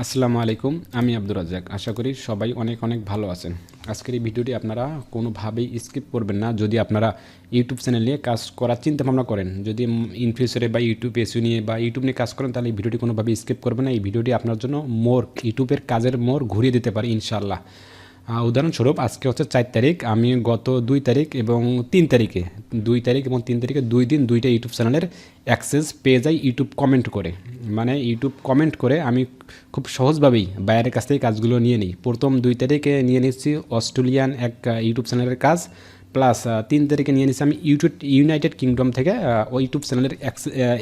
আসসালামু আলাইকুম, আমি আব্দুর রাজ্জাক। আশা করি সবাই অনেক অনেক ভালো আছেন। আজকের এই ভিডিওটি আপনারা কোনোভাবেই স্কিপ করবেন না। যদি আপনারা ইউটিউব চ্যানেল নিয়ে কাজ করার চিন্তা ভাবনা করেন, যদি ইনফিউচারে বা ইউটিউব এসিও নিয়ে বা ইউটিউব নিয়ে কাজ করেন, তাহলে এই ভিডিওটি কোনোভাবেই স্কিপ করবেন না। এই ভিডিওটি আপনার জন্য মোর, ইউটিউবের কাজের মোর ঘুরিয়ে দিতে পারে ইনশাআল্লাহ। উদাহরণস্বরূপ, আজকে হচ্ছে চার তারিখ, আমি গত দুই তারিখ এবং তিন তারিখে, দুই তারিখ এবং তিন তারিখে দুই দিন দুইটা ইউটিউব চ্যানেলের অ্যাক্সেস পেয়ে যাই ইউটিউব কমেন্ট করে। মানে ইউটিউব কমেন্ট করে আমি খুব সহজভাবেই বাইরের কাছ থেকে কাজগুলো নিয়ে নিই। প্রথম দুই তারিখে নিয়ে নিচ্ছি অস্ট্রেলিয়ান এক ইউটিউব চ্যানেলের কাজ। প্লাস তিন তারিখে নিয়ে নিচ্ছি আমি ইউটিউব ইউনাইটেড কিংডম থেকে ওই ইউটিউব চ্যানেলের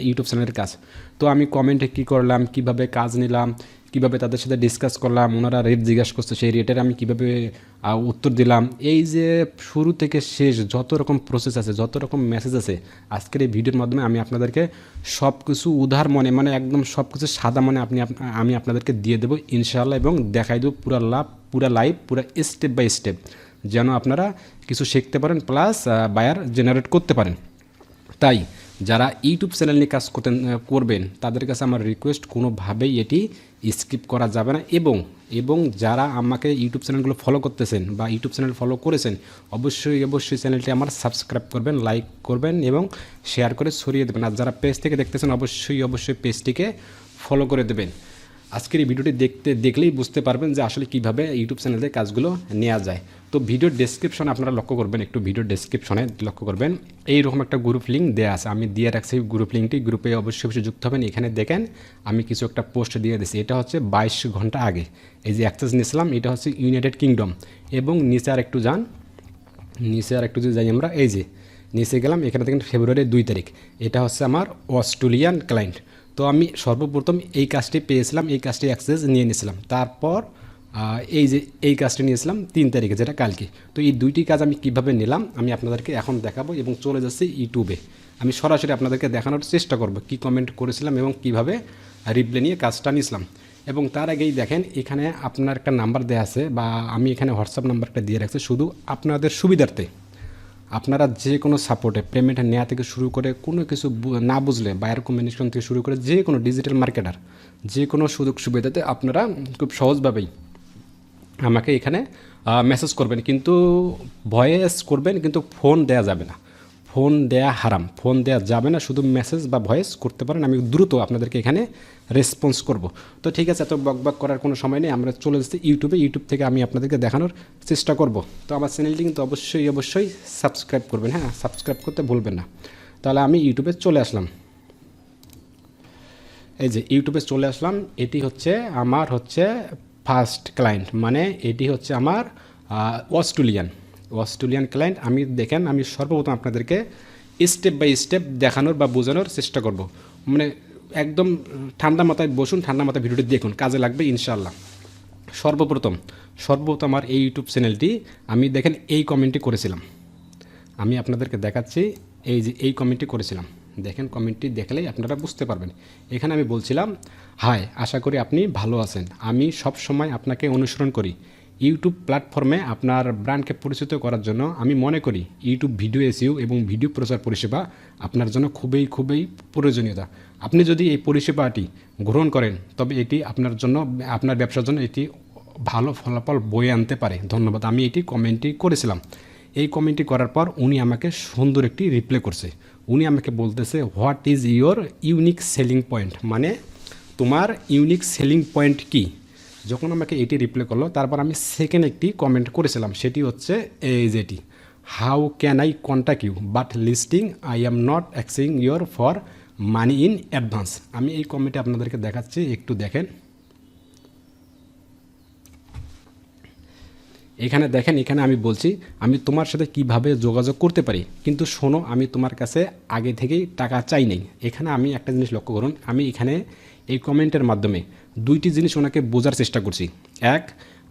ইউটিউব চ্যানেলের কাজ। তো আমি কমেন্টে কী করলাম, কীভাবে কাজ নিলাম, কীভাবে তাদের সাথে ডিসকাস করলাম, ওনারা রেট জিজ্ঞাসা করছে, সেই রেটের আমি কীভাবে উত্তর দিলাম। এই যে শুরু থেকে শেষ যত রকম প্রসেস আছে, যত রকম মেসেজ আছে, আজকের এই ভিডিওর মাধ্যমে আমি আপনাদেরকে সব কিছু উদার মনে মানে একদম সব কিছু সাদা মনে আপনি আমি আপনাদেরকে দিয়ে দেবো, ইনশাআল্লাহ, এবং দেখাই দেবো পুরা লাভ, পুরা লাইভ পুরা স্টেপ বাই স্টেপ যেন আপনারা কিছু শিখতে পারেন প্লাস বায়ার জেনারেট করতে পারেন। তাই, যারা ইউটিউব চ্যানেল নিয়ে কাজ করতেন করবেন, তাদের কাছে আমার রিকোয়েস্ট কোনোভাবেই এটি স্কিপ করা যাবে না। এবং এবং যারা আমাকে ইউটিউব চ্যানেলগুলো ফলো করতেছেন বা ইউটিউব চ্যানেল ফলো করেছেন, অবশ্যই অবশ্যই চ্যানেলটি আমার সাবস্ক্রাইব করবেন লাইক করবেন এবং শেয়ার করে ছড়িয়ে দেবেন। আর যারা পেজ থেকে দেখতেছেন, অবশ্যই অবশ্যই পেজটিকে ফলো করে দেবেন। আজকের এই ভিডিওটি দেখতে, দেখলেই বুঝতে পারবেন যে আসলে কীভাবে ইউটিউব চ্যানেলে কাজগুলো নেওয়া যায়। তো ভিডিওর ডেসক্রিপশনে আপনারা লক্ষ্য করবেন, একটু ভিডিও ডেসক্রিপশনে লক্ষ্য করবেন। এইরকম একটা গ্রুপ লিঙ্ক দেওয়া আছে, আমি দিয়ে রাখছি গ্রুপ লিঙ্কটি গ্রুপে অবশ্যই অবশ্যই যুক্ত হবেন, এখানে দেখেন আমি কিছু একটা পোস্ট দিয়ে দিয়েছি, এটা হচ্ছে বাইশ ঘণ্টা আগে। এই যে অ্যাক্সেস নিয়েছিলাম, এটা হচ্ছে ইউনাইটেড কিংডম এবং নিচে আর একটু যান, নিচে আর একটু যদি যাই আমরা, এই যে, নিচে গেলাম, এখানে দেখেন ফেব্রুয়ারির দুই তারিখ। এটা হচ্ছে আমার অস্ট্রেলিয়ান ক্লায়েন্ট তো আমি সর্বপ্রথম এই কাজটি পেয়েছিলাম, এই কাজটি অ্যাক্সেস নিয়ে নিয়েছিলাম। তারপর এই যে, এই কাজটি নিয়েছিলাম তিন তারিখে, যেটা কালকে। তো এই দুইটি কাজ আমি কীভাবে নিলাম, আমি আপনাদেরকে এখন দেখাবো এবং চলে যাচ্ছি ইউটিউবে। আমি সরাসরি আপনাদেরকে দেখানোর চেষ্টা করব কি কমেন্ট করেছিলাম এবং কীভাবে রিপ্লে নিয়ে কাজটা নিয়েছিলাম। এবং তার আগেই দেখেন, এখানে আপনার একটা নাম্বার দেওয়া আছে বা আমি এখানে হোয়াটসঅ্যাপ নাম্বারটা দিয়ে রাখছি। শুধু আপনাদের সুবিধার্থে। আপনারা যে কোনো সাপোর্টে পেমেন্ট নেওয়া থেকে শুরু করে কোনো কিছু না বুঝলে বায়ার কমিউনিকেশন থেকে শুরু করে যে কোনো ডিজিটাল মার্কেটার যে কোনো সুযোগ সুবিধাতে আপনারা খুব সহজভাবেই আমাকে এখানে মেসেজ করবেন। কিন্তু ভয়েস করবেন, কিন্তু ফোন দেয়া যাবে না। ফোন দেয়া হারাম। ফোন দেয়া যাবে না, শুধু মেসেজ বা ভয়েস করতে পারেন। আমি দ্রুত আপনাদেরকে এখানে রেসপন্স করব। তো ঠিক আছে, এত বক বক করার কোনো সময় নেই। আমরা চলে যাচ্ছি ইউটিউবে ইউটিউব থেকে আমি আপনাদেরকে দেখানোর চেষ্টা করব। তো আমার চ্যানেলটি কিন্তু অবশ্যই অবশ্যই সাবস্ক্রাইব করবেন। হ্যাঁ সাবস্ক্রাইব করতে ভুলবেন না। তাহলে আমি ইউটিউবে চলে আসলাম। এই যে ইউটিউবে চলে আসলাম। এটি হচ্ছে আমার হচ্ছে ফার্স্ট ক্লায়েন্ট মানে এটি হচ্ছে আমার অস্ট্রেলিয়ান অস্ট্রেলিয়ান ক্লায়েন্ট, আমি দেখেন, আমি সর্বপ্রথম আপনাদেরকে স্টেপ বাই স্টেপ দেখানোর বা বোঝানোর চেষ্টা করব। মানে একদম ঠান্ডা মাথায় বসুন, ঠান্ডা মাথায় ভিডিওটি দেখুন, কাজে লাগবে ইনশাল্লাহ সর্বপ্রথম সর্বপ্রথম আমার এই ইউটিউব চ্যানেলটি আমি দেখেন এই কমেন্টটি করেছিলাম। আমি আপনাদেরকে দেখাচ্ছি, এই যে এই কমেন্টটি করেছিলাম। দেখেন কমেন্টটি দেখলেই আপনারা বুঝতে পারবেন। এখানে আমি বলছিলাম, হাই, আশা করি আপনি ভালো আছেন। আমি সব সময় আপনাকে অনুসরণ করি। ইউটিউব প্ল্যাটফর্মে আপনার ব্র্যান্ডকে পরিচিত করার জন্য আমি মনে করি ইউটিউব ভিডিও এসিও এবং ভিডিও প্রচার পরিষেবা আপনার জন্য খুবই খুবই প্রয়োজনীয়তা। আপনি যদি এই পরিষেবাটি গ্রহণ করেন, তবে এটি আপনার জন্য, আপনার ব্যবসার জন্য এটি ভালো ফলাফল বয়ে আনতে পারে। ধন্যবাদ, আমি এটি কমেন্টটি করেছিলাম। এই কমেন্টটি করার পর উনি আমাকে সুন্দর একটি রিপ্লাই করছে। উনি আমাকে বলতেছে what is your unique selling point মানে তোমার ইউনিক সেলিং পয়েন্ট কি? যখন আমাকে এটি রিপ্লাই করল, তারপর আমি সেকেন্ড একটি কমেন্ট করেছিলাম, সেটি হচ্ছে এই যেটি how can I contact you but listing I am not অ্যাক্সিং your for money in advance আমি এই কমেন্টে আপনাদেরকে দেখাচ্ছি, একটু দেখেন। এখানে দেখেন, এখানে আমি বলছি, আমি তোমার সাথে কীভাবে যোগাযোগ করতে পারি? কিন্তু শোনো, আমি তোমার কাছে আগে থেকেই টাকা চাই নাই। এখানে আমি একটা জিনিস লক্ষ্য করুন, আমি এখানে এই কমেন্টের মাধ্যমে দুইটি জিনিস ওনাকে বোঝার চেষ্টা করছি। এক,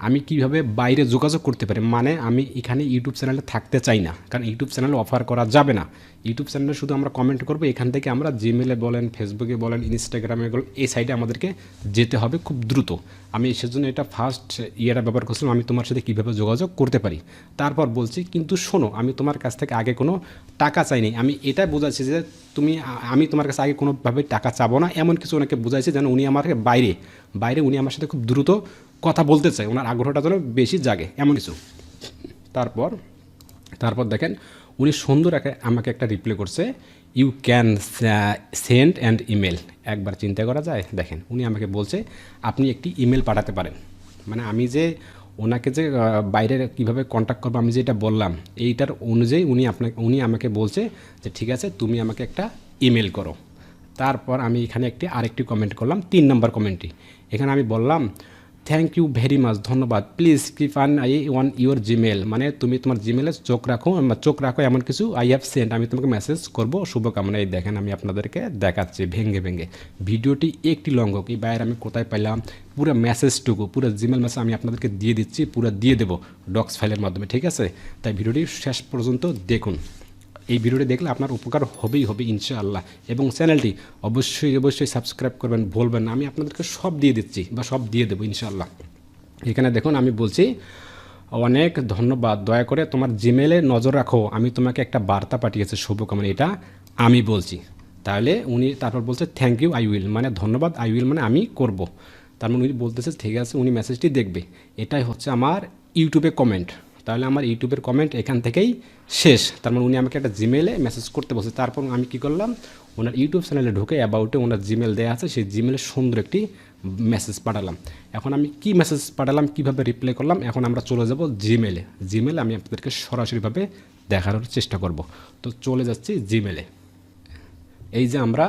আমি কীভাবে বাইরে যোগাযোগ করতে পারি? মানে আমি এখানে ইউটিউব চ্যানেলে থাকতে চাই না, কারণ ইউটিউব চ্যানেলে অফার করা যাবে না। ইউটিউব চ্যানেলে শুধু আমরা কমেন্ট করব, এখান থেকে আমরা জিমেলে বলেন ফেসবুকে বলেন ইনস্টাগ্রামে বলেন, এই সাইডে আমাদেরকে যেতে হবে খুব দ্রুত। আমি সেজন্য এটা ফার্স্ট ইয়েটা ব্যবহার করছিলাম, আমি তোমার সাথে কীভাবে যোগাযোগ করতে পারি? তারপর বলছি, কিন্তু শোনো, আমি তোমার কাছ থেকে আগে কোনো টাকা চাইনি। আমি এটাই বোঝাচ্ছি যে তুমি, আমি তোমার কাছে আগে কোনোভাবে টাকা চাবো না, এমন কিছু ওনাকে বোঝাইছি যেন উনি আমাকে বাইরে বাইরে উনি আমার সাথে খুব দ্রুত কথা বলতে চায়। ওনার আগ্রহটা যেন বেশি জাগে, এমন কিছু। তারপর তারপর দেখেন, উনি সুন্দর আমাকে একটা রিপ্লাই করছে you can send and email একবার চিন্তা করা যায়? দেখেন, উনি আমাকে বলছে, আপনি একটি ইমেল পাঠাতে পারেন। মানে আমি যে ওনাকে যে বাইরে কীভাবে কন্ট্যাক্ট করব, আমি যেটা বললাম, এইটার অনুযায়ী উনি আপনাকে উনি আমাকে বলছে যে, ঠিক আছে, তুমি আমাকে একটা ইমেল করো। তারপর আমি এখানে একটি, আরেকটি কমেন্ট করলাম, তিন নম্বর কমেন্টটি এখানে আমি বললাম থ্যাংক ইউ ভেরি মাচ ধন্যবাদ। Please keep an eye on your Gmail মানে তুমি তোমার জিমেলে চোখ রাখো চোখ রাখো এমন কিছু আই হ্যাভ সেন্ট আমি তোমাকে মেসেজ করব। শুভকামনা, এই দেখেন আমি আপনাদেরকে দেখাচ্ছি ভেঙ্গে ভেঙ্গে ভিডিওটি একটি লঙ্ঘ, কি বাইরে আমি কোথায় পাইলাম? পুরো মেসেজটুকু পুরো জিমেল মেসেজ আমি আপনাদেরকে দিয়ে দিচ্ছি, পুরো দিয়ে দেবো ডক্স ফাইলের মাধ্যমে, ঠিক আছে? তাই ভিডিওটি শেষ পর্যন্ত দেখুন। এই ভিডিওটি দেখলে আপনার উপকার হবেই হবে, ইনশাআল্লাহ। এবং চ্যানেলটি অবশ্যই অবশ্যই সাবস্ক্রাইব করবেন বলবেন আমি আপনাদেরকে সব দিয়ে দিচ্ছি বা সব দিয়ে দেবো, ইনশাআল্লাহ। এখানে দেখুন, আমি বলছি, অনেক ধন্যবাদ। দয়া করে তোমার জিমেলে নজর রাখো। আমি তোমাকে একটা বার্তা পাঠিয়েছি, শুভকামনা এটা। আমি বলছি। তাহলে উনি তারপর বলছে থ্যাংক ইউ আই উইল মানে ধন্যবাদ আই উইল মানে আমি করব। তার মানে উনি বলতেছে, ঠিক আছে, উনি মেসেজটি দেখবে। এটাই হচ্ছে আমার ইউটিউবে কমেন্ট তাহলে আমার ইউটিউবের কমেন্ট এখান থেকেই শেষ। তার মানে উনি আমাকে একটা জিমেলে মেসেজ করতে বসে তারপর আমি কি করলাম, ওনার ইউটিউব চ্যানেলে ঢুকে অ্যাবাউটে ওনার জিমেল দেওয়া আছে, সেই জিমেলে সুন্দর একটি মেসেজ পাঠালাম। এখন আমি কি মেসেজ পাঠালাম, কীভাবে রিপ্লাই করলাম, এখন আমরা চলে যাব জিমেলে জিমেলে আমি আপনাদেরকে সরাসরিভাবে দেখানোর চেষ্টা করব। তো চলে যাচ্ছি জিমেলে এই যে আমরা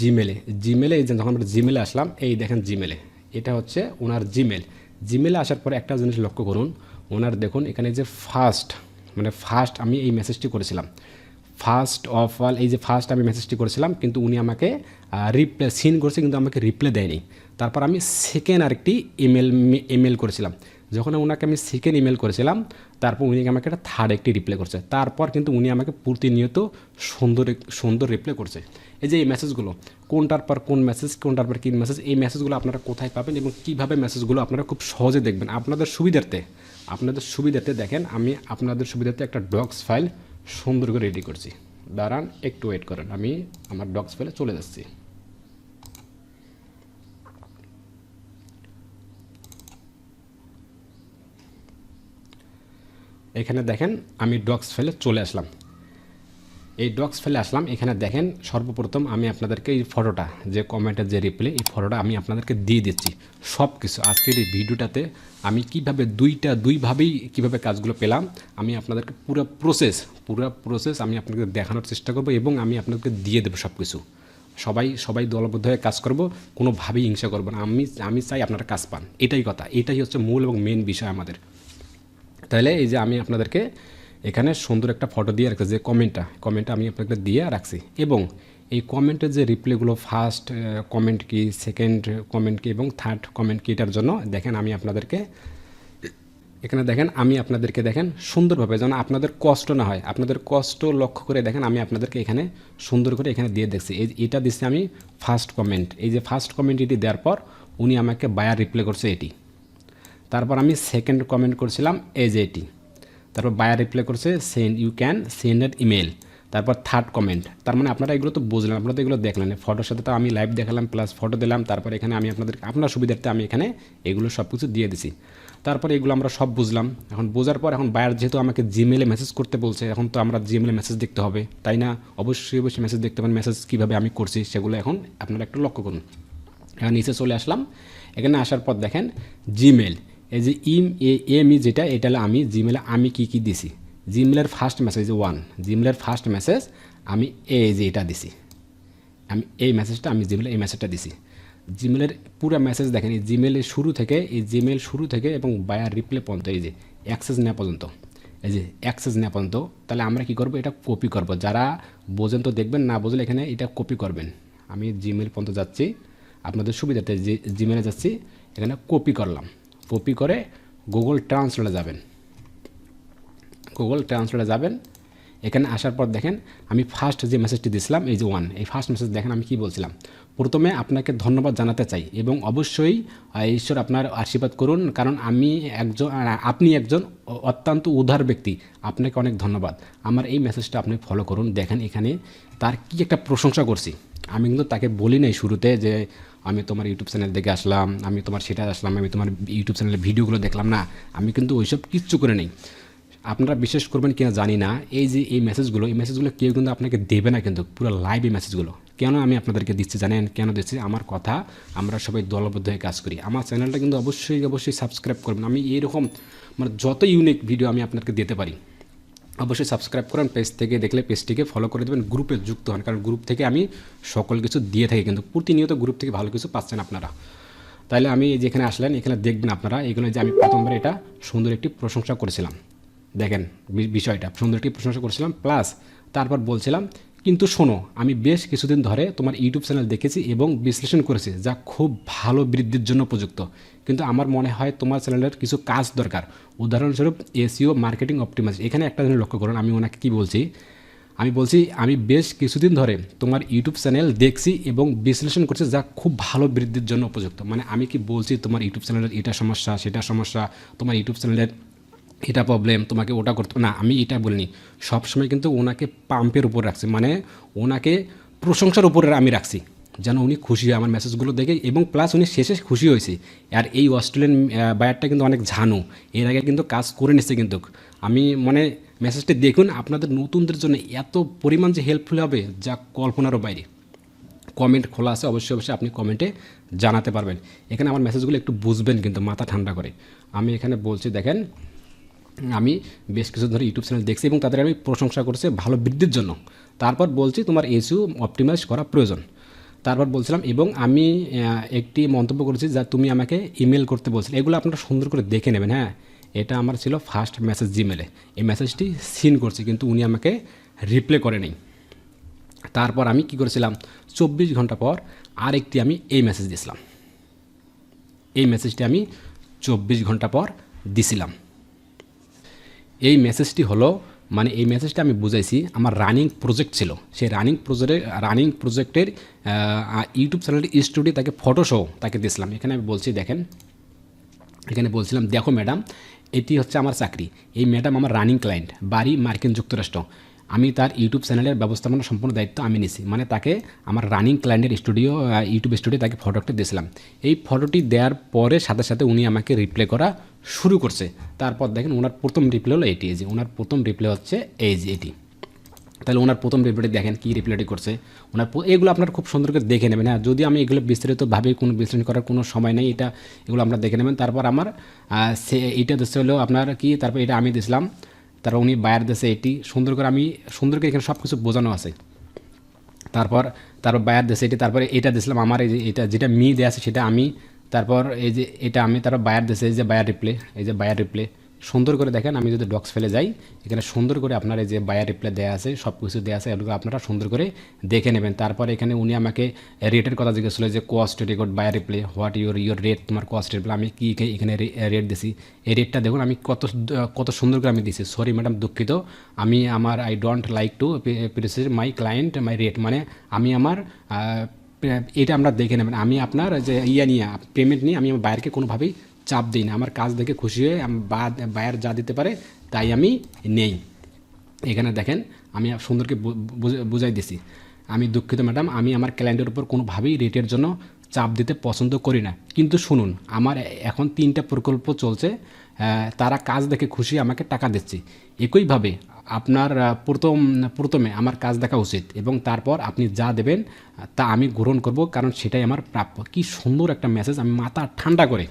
জিমেলে জিমেলে এই যে যখন আমরা জিমেলে আসলাম, এই দেখেন জিমেলে এটা হচ্ছে ওনার জিমেল জিমেলে আসার পরে একটা জিনিস লক্ষ্য করুন ওনার দেখুন, এখানে যে ফার্স্ট মানে ফার্স্ট আমি এই মেসেজটি করেছিলাম। ফার্স্ট অফ অল এই যে ফার্স্ট আমি মেসেজটি করেছিলাম, কিন্তু উনি আমাকে রিপ্লে সিন করছে, কিন্তু আমাকে রিপ্লে দেয়নি। তারপর আমি সেকেন্ড আরেকটি ইমেল ইমেল করেছিলাম। যখন ওনাকে আমি সেকেন্ড ইমেল করেছিলাম, তারপর উনি আমাকে একটা থার্ড একটি রিপ্লাই করছে। তারপর কিন্তু উনি আমাকে প্রতিনিয়ত সুন্দর সুন্দর রিপ্লাই করছে। এই যে এই মেসেজগুলো কোনটার পর কোন মেসেজ কোনটার পর কী মেসেজ এই মেসেজগুলো আপনারা কোথায় পাবেন এবং কীভাবে মেসেজগুলো আপনারা খুব সহজে দেখবেন। আপনাদের সুবিধার্থে আপনাদের সুবিধাতে দেখেন, আমি আপনাদের সুবিধাতে একটা ডক্স ফাইল সুন্দর করে রেডি করছি। দাঁড়ান, একটু ওয়েট করেন, আমি আমার ডক্স ফাইলে চলে যাচ্ছি। এখানে দেখেন, আমি ডক্স ফাইলে চলে আসলাম। এই ডক্স ফেলে আসলাম। এখানে দেখেন সর্বপ্রথম আমি আপনাদেরকে এই ফটোটা যে কমেন্টের যে রিপ্লে এই ফটোটা আমি আপনাদেরকে দিয়ে দিচ্ছি। সব কিছু আজকের এই ভিডিওটাতে আমি কীভাবে দুইটা, দুইভাবেই কীভাবে কাজগুলো পেলাম, আমি আপনাদেরকে পুরো প্রসেস পুরো প্রসেস আমি আপনাকে দেখানোর চেষ্টা করব এবং আমি আপনাদেরকে দিয়ে দেবো সব কিছু সবাই সবাই দলবদ্ধ হয়ে কাজ করব, কোনোভাবেই হিংসা করব না। আমি আমি চাই আপনারা কাজ পান। এটাই কথা, এটাই হচ্ছে মূল এবং মেন বিষয় আমাদের। তাহলে এই যে আমি আপনাদেরকে এখানে সুন্দর একটা ফটো দিয়ে রাখছি যে কমেন্টটা কমেন্টটা আমি আপনাকে দিয়ে রাখছি। এবং এই কমেন্টের যে রিপ্লাইগুলো ফার্স্ট কমেন্ট কি সেকেন্ড কমেন্ট কি এবং থার্ড কমেন্ট কি এটার জন্য দেখেন আমি আপনাদেরকে, এখানে দেখেন আমি আপনাদেরকে দেখেন সুন্দরভাবে যেন আপনাদের কষ্ট না হয়। আপনাদের কষ্ট লক্ষ্য করে দেখেন আমি আপনাদেরকে এখানে সুন্দর করে এখানে দিয়ে দেখছি। এই এটা দিচ্ছি আমি ফার্স্ট কমেন্ট এই যে ফার্স্ট কমেন্ট এটি দেওয়ার পর উনি আমাকে বায়ার রিপ্লাই করছে এটি। তারপর আমি সেকেন্ড কমেন্ট করছিলাম যে এটি। তারপর বায়ার রিপ্লাই করছে সেন্ড ইউ ক্যান সেন্ড এর ইমেল তারপর থার্ড কমেন্ট তার মানে আপনারা এগুলো তো বুঝলেন, আপনারা তো এগুলো দেখলেন। ফটোর সাথে তো আমি লাইভ দেখালাম প্লাস ফটো দিলাম, তারপর এখানে আমি আপনাদের, আপনার সুবিধার্থে আমি এখানে এগুলো সব কিছু দিয়ে দিছি। তারপরে এগুলো আমরা সব বুঝলাম। এখন বোঝার পর এখন বায়ার যেহেতু আমাকে জিমেলে মেসেজ করতে বলছে, এখন তো আমরা জিমেলে মেসেজ দেখতে হবে। তাই না? অবশ্যই অবশ্যই মেসেজ দেখতে পারেন মেসেজ কীভাবে আমি করছি, সেগুলো এখন আপনারা একটু লক্ষ্য করুন। এখন নিচে চলে আসলাম। এখানে আসার পর দেখেন জিমেল এই যে ইম এ এম ই যেটা, এটা হলো আমি জিমেলে আমি কি কি দিছি? জিমেলের ফার্স্ট মেসেজ ওয়ান জিমেলের ফার্স্ট মেসেজ আমি এই যে এটা দিছি। আমি এই মেসেজটা আমি জিমেলে এই মেসেজটা দিছি। জিমেলের পুরো মেসেজ দেখেন, এই জিমেলের শুরু থেকে, এই জিমেল শুরু থেকে এবং বায়ার রিপ্লে পর্যন্ত, এই যে অ্যাক্সেস নেওয়া পর্যন্ত, এই যে অ্যাক্সেস নেওয়া পর্যন্ত, তাহলে আমরা কি করব? এটা কপি করব। যারা বোঝেন তো দেখবেন, না বুঝলে এখানে এটা কপি করবেন। আমি জিমেল পর্যন্ত যাচ্ছি। আপনাদের সুবিধাতে যে জিমেলে যাচ্ছি, এখানে কপি করলাম। কপি করে গুগল ট্রান্সলেটে যাবেন। গুগল ট্রান্সলেটে যাবেন। এখানে আসার পর দেখেন, আমি ফার্স্ট যে মেসেজটি দিয়েছিলাম এই যে ওয়ান এই ফার্স্ট মেসেজ দেখেন আমি কি বলছিলাম? প্রথমে আপনাকে ধন্যবাদ জানাতে চাই এবং অবশ্যই ঈশ্বর আপনার আশীর্বাদ করুন, কারণ আমি একজন আপনি একজন অত্যন্ত উদার ব্যক্তি, আপনাকে অনেক ধন্যবাদ। আমার এই মেসেজটা আপনি ফলো করুন, দেখেন এখানে তার কি একটা প্রশংসা করছি। আমি কিন্তু তাকে বলি নাই শুরুতে যে, আমি তোমার ইউটিউব চ্যানেল দেখে আসলাম, আমি তোমার সেটা আসলাম, আমি তোমার ইউটিউব চ্যানেলের ভিডিওগুলো দেখলাম না। আমি কিন্তু ওইসব কিচ্ছু করে নেই। আপনারা বিশ্বাস করবেন কিনা জানি না, এই যে এই মেসেজগুলো এই মেসেজগুলো কেউ কিন্তু আপনাকে দেবে না কিন্তু, পুরো লাইভ এই মেসেজগুলো কেন আমি আপনাদেরকে দিচ্ছি জানেন? কেন দিচ্ছি? আমার কথা আমরা সবাই দলবদ্ধ হয়ে কাজ করি। আমার চ্যানেলটা কিন্তু অবশ্যই অবশ্যই সাবস্ক্রাইব করবেন। আমি এইরকম মানে যত ইউনিক ভিডিও আমি আপনাকে দিতে পারি, অবশ্যই সাবস্ক্রাইব করেন পেজ থেকে দেখলে পেজটিকে ফলো করে দেবেন গ্রুপে যুক্ত হন। কারণ গ্রুপ থেকে আমি সকল কিছু দিয়ে থাকি কিন্তু, প্রতিনিয়ত গ্রুপ থেকে ভালো কিছু পাচ্ছেন আপনারা। তাহলে আমি যেখানে আসলেন, এখানে দেখবেন আপনারা, এগুলো যে আমি প্রথমবার এটা সুন্দর একটি প্রশংসা করেছিলাম। দেখেন বিষয়টা সুন্দর একটি প্রশংসা করেছিলাম, প্লাস তারপর বলছিলাম, কিন্তু শোনো, আমি বেশ কিছুদিন ধরে তোমার ইউটিউব চ্যানেল দেখেছি এবং বিশ্লেষণ করেছি, যা খুব ভালো বৃদ্ধির জন্য উপযুক্ত। কিন্তু আমার মনে হয় তোমার চ্যানেলের কিছু কাজ দরকার। উদাহরণস্বরূপ এসিও মার্কেটিং অপটিমাইজ এখানে একটা জিনিস লক্ষ্য করুন, আমি ওনাকে কী বলছি? আমি বলছি, আমি বেশ কিছুদিন ধরে তোমার ইউটিউব চ্যানেল দেখছি এবং বিশ্লেষণ করছি, যা খুব ভালো বৃদ্ধির জন্য উপযুক্ত। মানে আমি কি বলছি, তোমার ইউটিউব চ্যানেলের এটা সমস্যা, সেটা সমস্যা, তোমার ইউটিউব চ্যানেলের এটা প্রবলেম তোমাকে ওটা করতে না, আমি এটা বলিনি। সবসময় কিন্তু ওনাকে পাম্পের উপর রাখছি। মানে ওনাকে প্রশংসার উপরে আমি রাখছি। যেন উনি খুশি হয় আমার মেসেজগুলো দেখে এবং প্লাস উনি শেষে খুশি হয়েছে। আর এই অস্ট্রেলিয়ান বায়ারটা কিন্তু অনেক ঝানু। এর আগে কিন্তু কাজ করে নিচ্ছে কিন্তু। আমি মানে মেসেজটি দেখুন, আপনাদের নতুনদের জন্য এত পরিমাণ যে হেল্পফুল হবে, যা কল্পনারও বাইরে। কমেন্ট খোলা আছে, অবশ্যই অবশ্যই আপনি কমেন্টে জানাতে পারবেন। এখানে আমার মেসেজগুলো একটু বুঝবেন কিন্তু, মাথা ঠান্ডা করে। আমি এখানে বলছি, দেখেন আমি বেশ কিছু ধরে ইউটিউব চ্যানেল দেখছি এবং তাদের আমি প্রশংসা করছি ভালো বৃদ্ধির জন্য। তারপর বলছি তোমার এসিও অপটিমাইজ করা প্রয়োজন। তারপর বলছিলাম, এবং আমি একটি মন্তব্য করেছি যা তুমি আমাকে ইমেল করতে বলছিলে। এগুলো আপনারা সুন্দর করে দেখে নেবেন হ্যাঁ? এটা আমার ছিল ফার্স্ট মেসেজ জিমেলে এই মেসেজটি সিন করছি, কিন্তু উনি আমাকে রিপ্লাই করে নেই তারপর আমি কি করেছিলাম? চব্বিশ ঘণ্টা পর আরেকটি আমি এই মেসেজ দিয়েছিলাম। এই মেসেজটি আমি চব্বিশ ঘণ্টা পর দিছিলাম। এই মেসেজটি হলো মানে এই মেসেজটা আমি বুঝাইছি, আমার রানিং প্রজেক্ট ছিল। সেই রানিং প্রজেক্টের রানিং প্রজেক্টের ইউটিউব চ্যানেলের স্টুডিও তাকে ফটো শো তাকে দিয়েছিলাম। এখানে আমি বলছি, দেখেন, এখানে বলছিলাম, দেখো ম্যাডাম এটি হচ্ছে আমার চাকরি। এই ম্যাডাম আমার রানিং ক্লায়েন্ট বাড়ি মার্কিন যুক্তরাষ্ট্র। আমি তার ইউটিউব চ্যানেলের ব্যবস্থাপনা সম্পূর্ণ দায়িত্ব আমি নিছি। মানে তাকে আমার রানিং ক্লায়েন্টের স্টুডিও ইউটিউব স্টুডিও তাকে ফটোটা দিয়েছিলাম। এই ফটোটি দেওয়ার পরে সাথে সাথে উনি আমাকে রিপ্লাই করা শুরু করছে। তারপর দেখেন ওনার প্রথম রিপ্লে হলো এটি, এই যে ওনার প্রথম রিপ্লে হচ্ছে এই যে এটি। তাহলে ওনার প্রথম রিপ্লেটি দেখেন কী রিপ্লেটি করছে। ওনার এগুলো আপনার খুব সুন্দর করে দেখে নেবেন। হ্যাঁ যদি আমি এগুলো বিস্তারিতভাবে কোনো বিশ্লেষণ করার কোনো সময় নেই, এটা এগুলো আপনারা দেখে নেবেন। তারপর আমার সে এইটা দেশে হলো আপনার কি, তারপর এটা আমি দিয়েছিলাম তারপর উনি বায়ার দেশে এটি। সুন্দর করে আমি, সুন্দর করে এখানে সব কিছু বোঝানো আছে। তারপর তারপর বায়ার দেশে এটি। তারপরে এটা দিয়েছিলাম আমার এই এটা, যেটা মি দেওয়া আছে সেটা আমি তারপর এই যে এটা আমি তারপর বায়ার দেশে এই যে বায়ার রিপ্লে এই যে বায়ার রিপ্লে সুন্দর করে দেখেন, আমি যদি ডক্স ফেলে যাই, এখানে সুন্দর করে আপনার এই যে বায়ার রিপ্লে দেওয়া আছে সব কিছু দেওয়া আছে, এগুলো আপনারা সুন্দর করে দেখে নেবেন। তারপর এখানে উনি আমাকে রেটের কথা জিজ্ঞেস করল যে cost record buyer reply what your your rate তোমার কস্ট রিপ্লে আমি কী এখানে রেট দিছি? এই রেটটা দেখুন, আমি কত কত সুন্দর করে আমি দিছি। সরি ম্যাডাম দুঃখিত। আমি আমার I don't like to precise my client my rate মানে আমি আমার এটা আমরা দেখে নেবেন। আমি আপনার যে ইয়ে নিয়ে পেমেন্ট নিয়ে আমি আমার বাইরকে কোনোভাবেই চাপ দিই না। আমার কাজ দেখে খুশি হয়ে আমি বায়ার যা দিতে পারে তাই আমি নেই। এখানে দেখেন, আমি সুন্দরকে বুঝাই দিছি। আমি দুঃখিত ম্যাডাম আমি আমার ক্লায়েন্টের উপর কোনোভাবেই রেটের জন্য চাপ দিতে পছন্দ করি না। কিন্তু শুনুন, আমার এখন তিনটা প্রকল্প চলছে তারা কাজ দেখে খুশি আমাকে টাকা দিচ্ছে। একইভাবে আপনার প্রথম, প্রথমে আমার কাজ দেখা উচিত এবং তারপর আপনি যা দেবেন তা আমি গ্রহণ করব কারণ সেটাই আমার প্রাপ্য। কি সুন্দর একটা মেসেজ আমি মাথা ঠান্ডা করে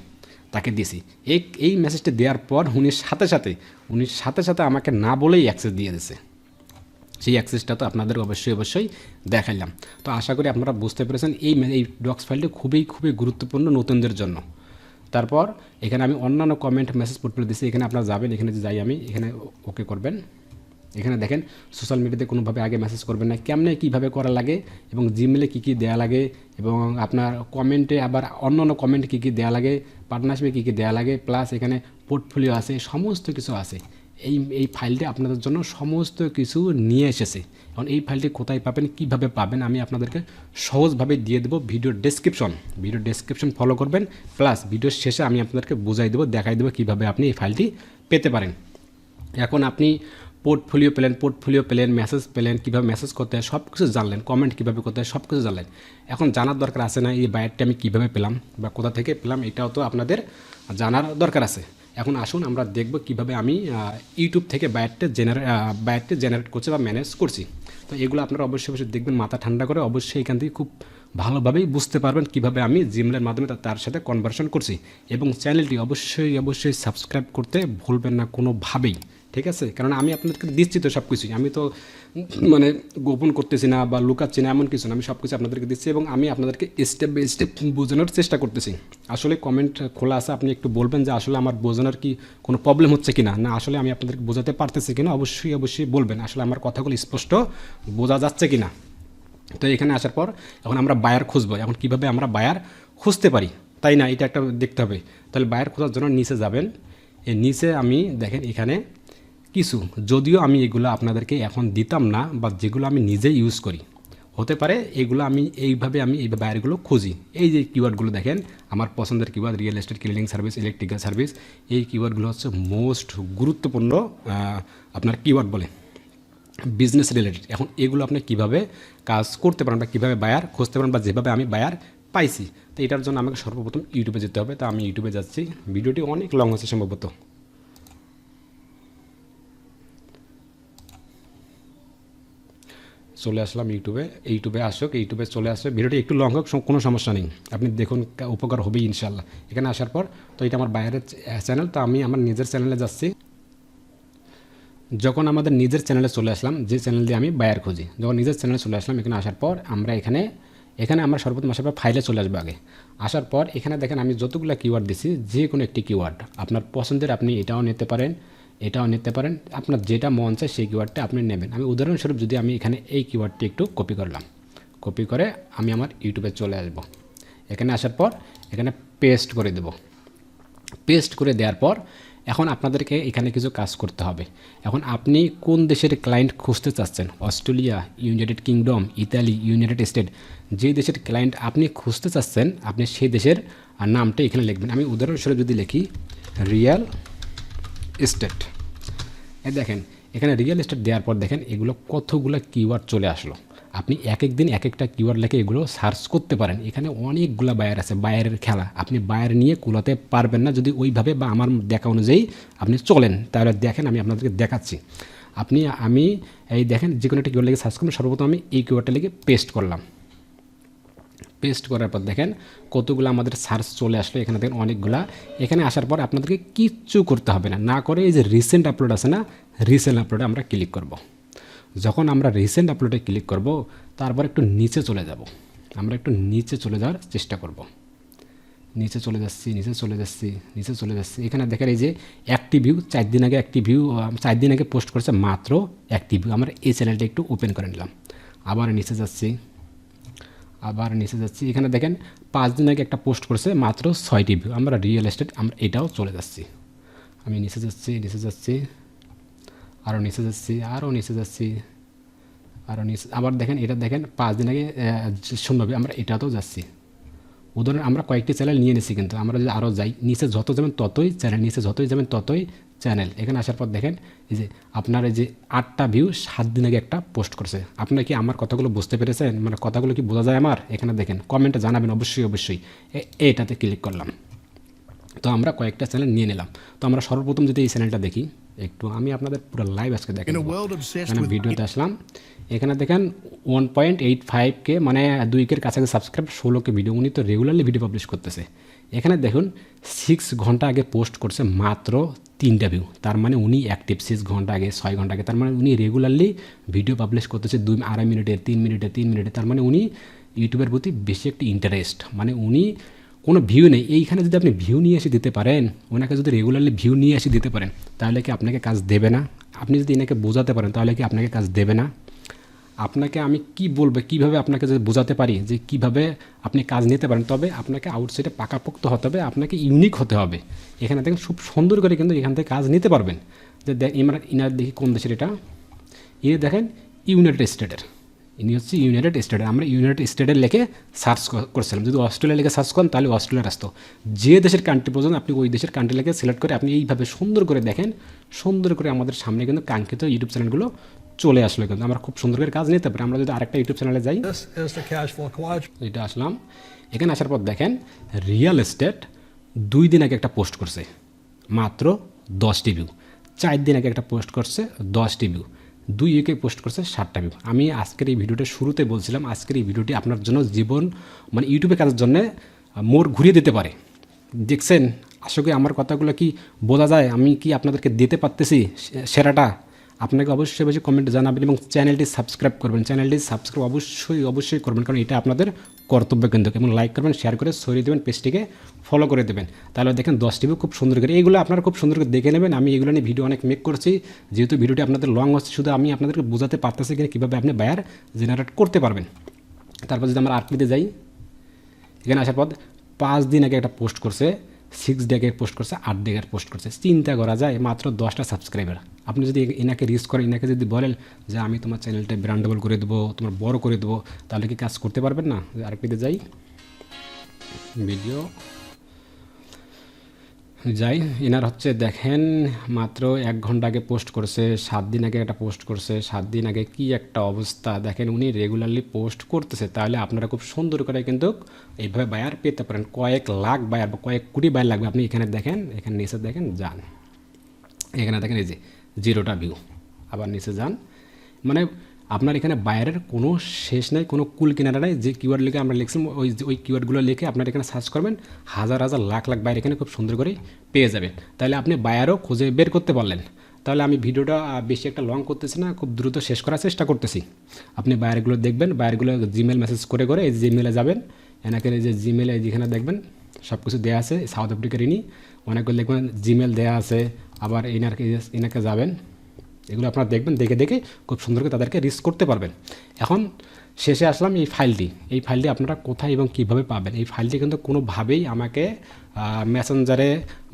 তাকে দিয়েছি। এই এই মেসেজটা দেওয়ার পর উনি সাথে সাথে, উনি সাথে সাথে আমাকে না বলেই অ্যাক্সেস দিয়ে দিয়েছে। সেই অ্যাক্সেসটা তো আপনাদের অবশ্যই অবশ্যই দেখাইলাম। তো আশা করি আপনারা বুঝতে পেরেছেন, এই এই ডক্স ফাইলটি খুবই খুবই গুরুত্বপূর্ণ নতুনদের জন্য। তারপর এখানে আমি অন্যান্য কমেন্ট মেসেজ পড়তে দিচ্ছি এখানে আপনারা যাবেন, এখানে যাই আমি, এখানে ওকে করবেন। এখানে দেখেন সোশ্যাল মিডিয়াতে কোনোভাবে আগে মেসেজ করবেন না, কেমনে, কীভাবে করা লাগে এবং জিমেলে কী কী দেওয়া লাগে এবং আপনার কমেন্টে আবার অন্য অন্য কমেন্ট কী কী দেওয়া লাগে পার্টনারশিপে কী কী দেওয়া লাগে প্লাস এখানে পোর্টফোলিও আছে, সমস্ত কিছু আছে। এই এই ফাইলটি আপনাদের জন্য সমস্ত কিছু নিয়ে এসেছে। এখন এই ফাইলটি কোথায় পাবেন, কীভাবে পাবেন, আমি আপনাদেরকে সহজভাবে দিয়ে দেবো video description video description follow করবেন প্লাস ভিডিওর শেষে আমি আপনাদেরকে বোঝাই দেবো, দেখাই দেবো কীভাবে আপনি এই ফাইলটি পেতে পারেন। এখন আপনি পোর্টফোলিও পেলেন পোর্টফোলিও পেলেন মেসেজ পেলেন কীভাবে মেসেজ করতে হয় সব কিছু জানলেন কমেন্ট কীভাবে করতে হয় সব কিছু জানলেন। এখন জানার দরকার আছে না, এই বায়ারটি আমি কীভাবে পেলাম বা কোথা থেকে পেলাম, এটাও তো আপনাদের জানার দরকার আছে। এখন আসুন, আমরা দেখব কীভাবে আমি ইউটিউব থেকে বায়ারটা জেনারে বায়ারটা জেনারেট করছি বা ম্যানেজ করছি। তো এগুলো আপনারা অবশ্যই অবশ্যই দেখবেন, মাথা ঠান্ডা করে অবশ্যই এখান থেকে খুব ভালোভাবেই বুঝতে পারবেন কীভাবে আমি জিমেলের মাধ্যমে তার সাথে কনভার্সন করছি। এবং চ্যানেলটি অবশ্যই অবশ্যই সাবস্ক্রাইব করতে ভুলবেন না কোনোভাবেই। ঠিক আছে? কারণ আমি আপনাদেরকে দিচ্ছি তো সব কিছুই আমি তো মানে গোপন করতেছি না বা লুকাচ্ছি না, এমন কিছু না। আমি সব কিছু আপনাদেরকে দিচ্ছি এবং আমি আপনাদেরকে স্টেপ বাই স্টেপ বোঝানোর চেষ্টা করতেছি। আসলে কমেন্ট খোলা আছে, আপনি একটু বলবেন যে আসলে আমার বোঝানোর কি কোনো প্রবলেম হচ্ছে কি না না আসলে আমি আপনাদেরকে বোঝাতে পারতেছি কিনা? অবশ্যই অবশ্যই বলবেন, আসলে আমার কথাগুলো স্পষ্ট বোঝা যাচ্ছে কি না তো এখানে আসার পর, এখন আমরা বায়ার খুঁজবো। এখন কীভাবে আমরা বায়ার খুঁজতে পারি? তাই না? এটা একটা দেখতে হবে। তাহলে বায়ার খোঁজার জন্য নিচে যাবেন। এই নিচে আমি দেখেন এখানে কিছু যদিও আমি এগুলো আপনাদেরকে এখন দিতাম না বা যেগুলো আমি নিজেই ইউজ করি। হতে পারে এগুলো আমি এইভাবে আমি এই বায়ারগুলো খুঁজি। এই যে কিওয়ার্ডগুলো দেখেন, আমার পছন্দের keyword real estate cleaning service electrical service এই কিওয়ার্ডগুলো হচ্ছে মোস্ট গুরুত্বপূর্ণ আপনার কিওয়ার্ড বলে। বিজনেস রিলেটেড এখন এগুলো আপনি কীভাবে কাজ করতে পারেন বা কীভাবে বায়ার খুঁজতে পারেন বা যেভাবে আমি বায়ার পাইছি, তো এটার জন্য আমাকে সর্বপ্রথম ইউটিউবে যেতে হবে। তো আমি ইউটিউবে যাচ্ছি। ভিডিওটি অনেক লং হচ্ছে সম্ভবত। চলে আসলাম ইউটিউবে ইউটিউবে আসুক, ইউটিউবে চলে আসবে ভিডিওটি একটু লং হোক কোনো সমস্যা নেই। আপনি দেখুন উপকার হবেই ইনশাল্লাহ। এখানে আসার পর, তো এটা আমার বাইরের চ্যানেল তো আমি আমার নিজের চ্যানেলে যাচ্ছি। যখন আমাদের নিজের চ্যানেলে চলে আসলাম, যে চ্যানেল দিয়ে আমি বায়ার খুঁজি, যখন নিজের চ্যানেলে চলে আসলাম, এখানে আসার পর আমরা এখানে এখানে আমরা সর্বপ্রথম আসার পর ফাইলে চলে আসব আগে। আসার পর এখানে দেখেন আমি যতগুলো কিওয়ার্ড দিছি যে কোনো একটি কিওয়ার্ড আপনার পছন্দের আপনি এটাও নিতে পারেন। এটাও নিতে পারেন। আপনার যেটা মন চায় সেই কিওয়ার্ডটা আপনি নেবেন। আমি উদাহরণস্বরূপ যদি আমি এখানে এই কিওয়ার্ডটি একটু কপি করলাম। কপি করে আমি আমার ইউটিউবে চলে আসব। এখানে আসার পর এখানে পেস্ট করে দেবো। পেস্ট করে দেওয়ার পর এখন আপনাদেরকে এখানে কিছু কাজ করতে হবে। এখন আপনি কোন দেশের ক্লায়েন্ট খুঁজতে চাচ্ছেন? Australia United Kingdom Italy United State যে দেশের ক্লায়েন্ট আপনি খুঁজতে চাচ্ছেন, আপনি সেই দেশের নামটা এখানে লিখবেন। আমি উদাহরণস্বরূপ যদি লিখি রিয়েল এস্টেট এই দেখেন, এখানে রিয়েল এস্টেট দেওয়ার পর দেখেন এগুলো কতগুলো কিওয়ার্ড চলে আসলো। আপনি এক এক দিন এক একটা কিওয়ার্ড লিখে এগুলো সার্চ করতে পারেন। এখানে অনেকগুলো বায়ার আছে বায়ারের খেলা। আপনি বায়ার নিয়ে কুলাতে পারবেন না। যদি ওইভাবে বা আমার দেখা অনুযায়ী আপনি চলেন, তাহলে দেখেন আমি আপনাদেরকে দেখাচ্ছি। আপনি, আমি, এই দেখেন যে কোনো একটা কিওয়ার্ড লিখে সার্চ করবেন সর্বপ্রথম আমি এই কিওয়ার্ডটা লিখে পেস্ট করলাম। পেস্ট করার পর দেখেন কতগুলো আমাদের সার্চ চলে আসলো এখানে দেখেন অনেকগুলা। এখানে আসার পর আপনাদেরকে কিচ্ছু করতে হবে না। না করে এই যে রিসেন্ট আপলোড আছে না রিসেন্ট আপলোডে আমরা ক্লিক করব। যখন আমরা রিসেন্ট আপলোডে ক্লিক করব, তারপর একটু নিচে চলে যাব। আমরা একটু নিচে চলে যাওয়ার চেষ্টা করব। নিচে চলে যাচ্ছি, নিচে চলে যাচ্ছি, নিচে চলে যাচ্ছি। এখানে দেখেন এই যে একটি ভিউ চার দিন আগে একটি ভিউ চার দিন আগে পোস্ট করেছে মাত্র একটি ভিউ আমরা এই চ্যানেলটা একটু ওপেন করে নিলাম। আবার নিচে যাচ্ছি। আবার নিচে যাচ্ছি। এখানে দেখেন পাঁচ দিন আগে একটা পোস্ট করেছে, মাত্র ছয়টি ভিউ আমরা রিয়েল এস্টেট আমরা এটাও চলে যাচ্ছি। আমি নিচে যাচ্ছি নিচে যাচ্ছি আরও নিচে যাচ্ছি আরও নিচে যাচ্ছি আরও নিচে আবার দেখেন, এটা দেখেন, পাঁচ দিন আগে সম্ভব আমরা এটাতেও যাচ্ছি। উদাহরণ, আমরা কয়েকটি চ্যানেল নিয়ে নিছি কিন্তু। আমরা যদি আরও যাই, নিচে যত যাবেন ততই চ্যানেল নিচে যতই যাবেন ততই চ্যানেল এখানে আসার পর দেখেন এই যে আপনার এই যে আটটা ভিউ সাত দিন আগে একটা পোস্ট করছে। আপনারা কি আমার কথাগুলো বুঝতে পেরেছেন? মানে কথাগুলো কি বোঝা যায় আমার? এখানে দেখেন কমেন্টে জানাবেন অবশ্যই অবশ্যই। এটাতে ক্লিক করলাম। তো আমরা কয়েকটা চ্যানেল নিয়ে নিলাম। তো আমরা সর্বপ্রথম যদি এই চ্যানেলটা দেখি একটু আমি আপনাদের পুরো লাইভ আজকে দেখেন এখানে ভিডিওতে আসলাম। এখানে দেখেন one point eight five K মানে দুই কের কাছাকাছি সাবস্ক্রাইব ষোলো কে ভিডিও উনি তো রেগুলারলি ভিডিও পাবলিশ করতেছে। এখানে দেখুন সিক্স ঘণ্টা আগে পোস্ট করছে মাত্র তিনটা ভিউ তার মানে উনি অ্যাক্টিভ সিক্স ঘণ্টা আগে, ছয় ঘণ্টা আগে। তার মানে উনি রেগুলারলি ভিডিও পাবলিশ করতেছে দুই, আড়াই মিনিটের তিন মিনিটের তিন মিনিটে। তার মানে উনি ইউটিউবের প্রতি বেশি একটি ইন্টারেস্ট মানে উনি কোনো ভিউ নেই। এইখানে যদি আপনি ভিউ নিয়ে এসে দিতে পারেন, ওনাকে যদি রেগুলারলি ভিউ নিয়ে এসে দিতে পারেন, তাহলে কি আপনাকে কাজ দেবে না? আপনি যদি এনাকে বোঝাতে পারেন, তাহলে কি আপনাকে কাজ দেবে না? আপনাকে আমি কি বলব, কীভাবে আপনাকে যদি বোঝাতে পারি যে কীভাবে আপনি কাজ নিতে পারেন, তবে আপনাকে আউটসাইডে পাকাপোক্ত হতে হবে, আপনাকে ইউনিক হতে হবে। এখানে দেখেন, খুব সুন্দর করে কিন্তু এখান থেকে কাজ নিতে পারবেন। যে ইমরা ইনার দেখি কোন দেশের এটা? ইনি দেখেন ইউনাইটেড স্টেটের ইনি হচ্ছে ইউনাইটেড স্টেটের আমরা ইউনাইটেড স্টেটের লেখে সার্চ করছিলাম। যদি অস্ট্রেলিয়া লেখে সার্চ করেন, তাহলে অস্ট্রেলিয়ার আসতো। যে দেশের কান্ট্রি পর্যন্ত আপনি ওই দেশের কান্ট্রি লেখে সিলেক্ট করে আপনি এইভাবে সুন্দর করে দেখেন, সুন্দর করে আমাদের সামনে কিন্তু কাঙ্ক্ষিত ইউটিউব চ্যানেলগুলো চলে আসলো কিন্তু। আমরা খুব সুন্দর করে কাজ নিতে পারি। আমরা যদি আরেকটা ইউটিউব চ্যানেলে যাই. এটা আসলাম। এখানে আসার পর দেখেন রিয়েল এস্টেট দুই দিন আগে একটা পোস্ট করছে। মাত্র দশটি ভিউ চার দিন আগে একটা পোস্ট করছে দশটি ভিউ দুই উইকে পোস্ট করছে ষাটটা ভিউ আমি আজকের এই ভিডিওটা শুরুতে বলছিলাম আজকের এই ভিডিওটি আপনার জন্য জীবন মানে ইউটিউবে কাজের জন্য মোড় ঘুরিয়ে দিতে পারে। দেখছেন আশা করি আমার কথাগুলো কি বোঝা যায়? আমি কি আপনাদেরকে দিতে পারতেছি সেরাটা? আপনাকে অবশ্যই অবশ্যই কমেন্টে জানাবেন এবং চ্যানেলটি সাবস্ক্রাইব করবেন। চ্যানেলটি সাবস্ক্রাইব অবশ্যই অবশ্যই করবেন, কারণ এটা আপনাদের কর্তব্য কিন্তু। এবং লাইক করবেন শেয়ার করে সরিয়ে দেবেন পেজটিকে ফলো করে দেবেন। তাহলে দেখেন দশ টিভি খুব সুন্দর করে, এইগুলো আপনারা খুব সুন্দর করে দেখে নেবেন। আমি এগুলো নিয়ে ভিডিও অনেক মেক করছি। যেহেতু ভিডিওটি আপনাদের লং হচ্ছে, শুধু আমি আপনাদেরকে বোঝাতে পারতেছি কিনা, কীভাবে আপনি বায়ার জেনারেট করতে পারবেন। তারপর যদি আমরা আর্টলিতে যাই, এখানে আসার পর পাঁচ দিন আগে একটা পোস্ট করছে সিক্স ডেগের পোস্ট করছে, আট ডেকের পোস্ট করছে। চিন্তা করা যায়, মাত্র দশটা সাবস্ক্রাইবার আপনি যদি এনাকে রিস্ক করেন, এনাকে যদি বলেন যে আমি তোমার চ্যানেলটা ব্র্যান্ডেবল করে দেবো, তোমার বড় করে দেবো, তাহলে কি কাজ করতে পারবেন না? আরেকটিতে যাই। ভিডিও যাই এনার হচ্ছে দেখেন মাত্র এক ঘণ্টা আগে পোস্ট করছে, সাত দিন আগে একটা পোস্ট করছে, সাত দিন আগে কি একটা অবস্থা, দেখেন উনি রেগুলারলি পোস্ট করতেছে, তাহলে আপনারা খুব সুন্দর করে কিন্তু এইভাবে বায়ার পেতে পারেন। কয়েক লাখ বায়ার বা কয়েক কোটি বায়ার লাগবে, আপনি এখানে দেখেন, এখানে নিচে দেখেন, যান। এখানে দেখেন এই যে জিরোটা ভিউ আবার নিচে যান। মানে আপনার এখানে বাইরের কোনো শেষ নেই, কোনো কুল কিনারা নেই, যে কিওয়ার্ড লিখে আমরা লিখছি, ওই ওই কিওয়ার্ডগুলো লিখে আপনার এখানে সার্চ করবেন, হাজার হাজার লাখ লাখ বাইরে এখানে খুব সুন্দর করে পেয়ে যাবেন। তাহলে আপনি বায়ারও খুঁজে বের করতে পারলেন। তাহলে আমি ভিডিওটা বেশি একটা লং করতেছি না, খুব দ্রুত শেষ করার চেষ্টা করতেছি। আপনি বাইরেগুলো দেখবেন বাইরেগুলো জিমেল মেসেজ করে করে এই জিমেলে যাবেন, এনাকে যে জিমেলে যেখানে দেখবেন সব কিছু দেওয়া আছে সাউথ আফ্রিকার ইনি অনেকগুলো দেখবেন জিমেল দেওয়া আছে, আবার এনার এনাকে যাবেন। এগুলো আপনারা দেখবেন, দেখে দেখে খুব সুন্দর করে তাদেরকে রিস্ক করতে পারবেন। এখন শেষে আসলাম এই ফাইলটি এই ফাইলটি আপনারা কোথায় এবং কীভাবে পাবেন? এই ফাইলটি কিন্তু কোনোভাবেই আমাকে মেসেঞ্জারে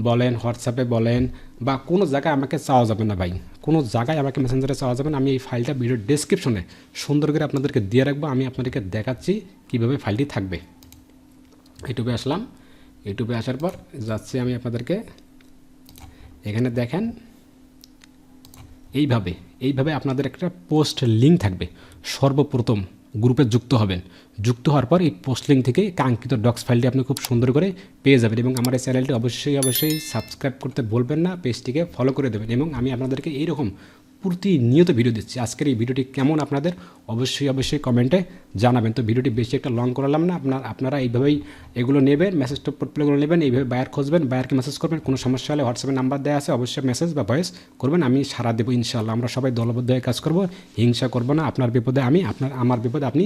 বলেন হোয়াটসঅ্যাপে বলেন, বা কোনো জায়গায় আমাকে চাওয়া যাবে না ভাই। কোনো জায়গায় আমাকে মেসেঞ্জারে চাওয়া যাবে না। আমি এই ফাইলটা ভিডিও ডেসক্রিপশনে সুন্দর করে আপনাদেরকে দিয়ে রাখব। আমি আপনাদেরকে দেখাচ্ছি কীভাবে ফাইলটি থাকবে। ইউটিউবে আসলাম। ইউটিউবে আসার পর যাচ্ছি আমি আপনাদেরকে। এখানে দেখেন এইভাবে এইভাবে আপনাদের একটা পোস্ট লিঙ্ক থাকবে। সর্বপ্রথম গ্রুপে যুক্ত হবেন। যুক্ত হওয়ার পর এই পোস্ট লিঙ্ক থেকে কাঙ্ক্ষিত ডক্স ফাইলটি আপনি খুব সুন্দর করে পেয়ে যাবেন এবং আমার এই চ্যানেলটি অবশ্যই অবশ্যই সাবস্ক্রাইব করতে বলবেন না, পেজটিকে ফলো করে দেবেন এবং আমি আপনাদেরকে এইরকম প্রতিনিয়ত ভিডিও দিচ্ছি। আজকের এই ভিডিওটি কেমন আপনাদের? অবশ্যই অবশ্যই কমেন্টে জানাবেন। তো ভিডিওটি বেশি একটা লং করালাম না। আপনার, আপনারা এইভাবেই এগুলো নেবেন মেসেজটা পোর্টফোলিওগুলো নেবেন, এইভাবে বায়ার খুঁজবেন বায়ারকে মেসেজ করবেন, কোনো সমস্যা হলে হোয়াটসঅ্যাপে নাম্বার দেওয়া আছে, অবশ্যই মেসেজ বা ভয়েস করবেন, আমি সারা দেবো ইনশাআল্লাহ। আমরা সবাই দলবদ্ধ হয়ে কাজ করব, হিংসা করব না, আপনার বিপদে আমি, আপনার, আমার বিপদে আপনি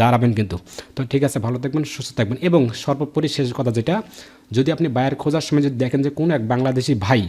দাঁড়াবেন কিন্তু। তো ঠিক আছে, ভালো থাকবেন, সুস্থ থাকবেন। এবং সর্বোপরি শেষ কথা যেটা যদি আপনি বায়ার খোঁজার সময় যদি দেখেন যে কোনো এক বাংলাদেশি ভাই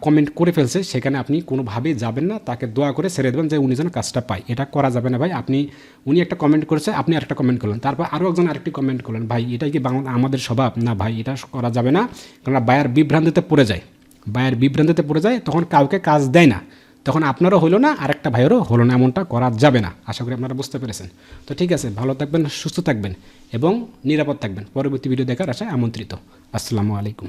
কমেন্ট করে ফেলছে, সেখানে আপনি কোনোভাবেই যাবেন না, তাকে দোয়া করে ছেড়ে দেবেন যে উনি যেন কাজটা পায়। এটা করা যাবে না ভাই, আপনি, উনি একটা কমেন্ট করেছে, আপনি আরেকটা কমেন্ট করলেন। তারপর আরও একজন আরেকটি কমেন্ট করলেন, ভাই এটাই কি বাংলা, আমাদের স্বভাব? না ভাই, এটা করা যাবে না। কারণ বায়ার বিভ্রান্তিতে পড়ে যায়। বায়ার বিভ্রান্তিতে পড়ে যায়, তখন কাউকে কাজ দেয় না। তখন আপনারও হলো না, আরেকটা ভাইয়েরও হলো না, এমনটা করা যাবে না। আশা করি আপনারা বুঝতে পেরেছেন। তো ঠিক আছে, ভালো থাকবেন, সুস্থ থাকবেন এবং নিরাপদ থাকবেন। পরবর্তী ভিডিও দেখার আশায় আমন্ত্রিত। আসসালামু আলাইকুম।